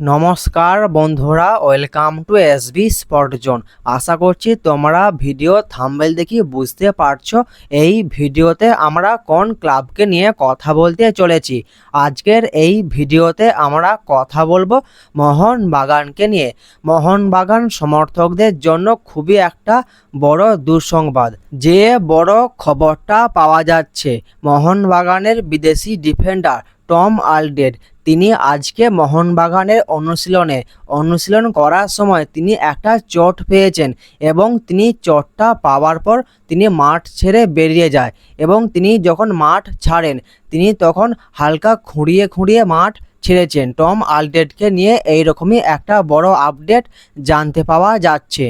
নমস্কার বন্ধুরা welcome to S B spot zone আশা করছি তোমরা ভিডিও থাম্বেল দেখি বুঝতে পারছ। এই ভিডিওতে আমরা কোন ক্লাবকে নিয়ে কথা বলতে চলেছি। আজকের এই ভিডিওতে আমরা কথা বলব মোহনবাগানকে নিয়ে। মোহনবাগান সমর্থকদের জন্য খুবই একটা বড় দুঃসংবাদ। যে বড় খবরটা পাওয়া যাচ্ছে, মোহনবাগানের বিদেশি ডিফেন্ডার টম আলডেড তিনি আজকে মোহনবাগানের অনুশীলনে, অনুশীলন করার সময় তিনি একটা চোট পেয়েছেন এবং তিনি চোটটা পাওয়ার পর তিনি মাঠ ছেড়ে বেরিয়ে যায় এবং তিনি যখন মাঠ ছাড়েন, তিনি তখন হালকা খুঁড়িয়ে খুঁড়িয়ে মাঠ ছেড়েছেন। টম আলডেডকে নিয়ে এইরকমই একটা বড় আপডেট জানতে পাওয়া যাচ্ছে।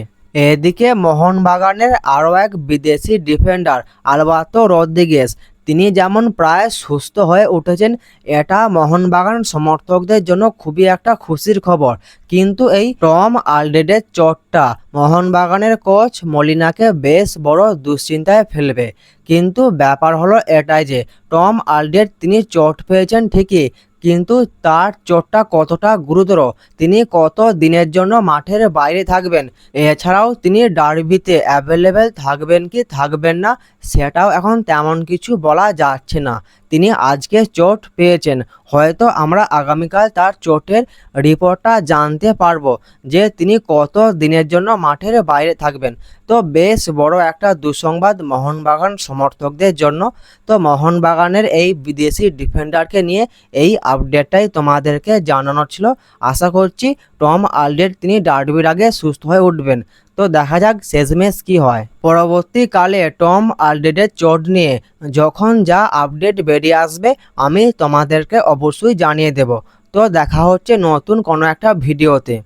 এদিকে মোহনবাগানের আরও এক বিদেশি ডিফেন্ডার আলবাতো রদ্রিগেস তিনি যেমন প্রায় সুস্থ হয়ে উঠেছেন, এটা মোহনবাগান সমর্থকদের জন্য খুবই একটা খুশির খবর। কিন্তু এই টম আলডেডের চোটটা মোহনবাগানের কোচ মলিনাকে বেশ বড় দুশ্চিন্তায় ফেলবে। কিন্তু ব্যাপার হলো এটাই যে, টম আলডেড তিনি চোট পেয়েছেন ঠিকই, কিন্তু তার চোটটা কতটা গুরুতর, তিনি কত দিনের জন্য মাঠের বাইরে থাকবেন, এছাড়াও তিনি ডার্বিতে অ্যাভেলেবেল থাকবেন কি থাকবেন না, সেটাও এখন তেমন কিছু বলা যাচ্ছে না। তিনি আজকে চোট পেয়েছেন। হয়তো আমরা আগামীকাল তার চোটের রিপোর্টটা জানতে পারব যে তিনি কত দিনের জন্য মাঠের বাইরে থাকবেন। তো বেশ বড় একটা দুঃসংবাদ মোহনবাগান সমর্থকদের জন্য। তো মোহনবাগানের এই বিদেশি ডিফেন্ডারকে নিয়ে এই আপডেটটাই তোমাদেরকে জানানোর ছিল। আশা করছি টম আলডেট তিনি ডার্বির আগে সুস্থ হয়ে উঠবেন। তো দেখা যাক শেষমেশ কি হয়। পরবর্তীকালে টম আলডেডের চোট নিয়ে যখন যা আপডেট বেরিয়ে আসবে, আমি তোমাদেরকে অবশ্যই জানিয়ে দেব। তো দেখা হচ্ছে নতুন কোনো একটা ভিডিওতে।